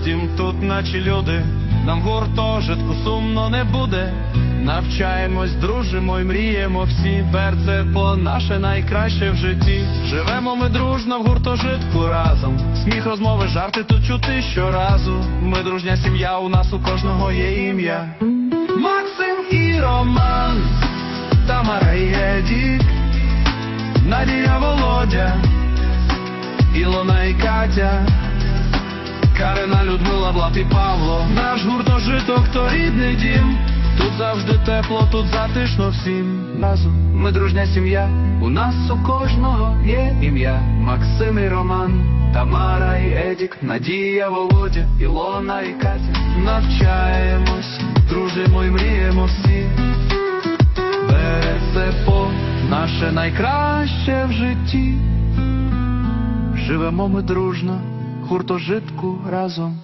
дім тут, наче люди, нам гуртожитку сумно не буде. Навчаємось, дружимо й мріємо всі, перцепо наше найкраще в житті. Живемо ми дружно в гуртожитку разом. Сміх, розмови, жарти тут чути щоразу. Ми дружня сім'я, у нас у кожного є ім'я. Максим і Роман, Тамара і Едік, Надія Володя, Ілона і Катя. Карина, Людмила, Влад і Павло, наш гуртожиток то рідний дім. Тут завжди тепло, тут затишно всім. Разом ми дружня сім'я. У нас у кожного є ім'я. Максим і Роман, Тамара і Едік, Надія, Володя, Ілона і Катя. Навчаємось, дружимо і мріємо всі. БСПО наше найкраще в житті. Живемо ми дружно, гуртожитку разом.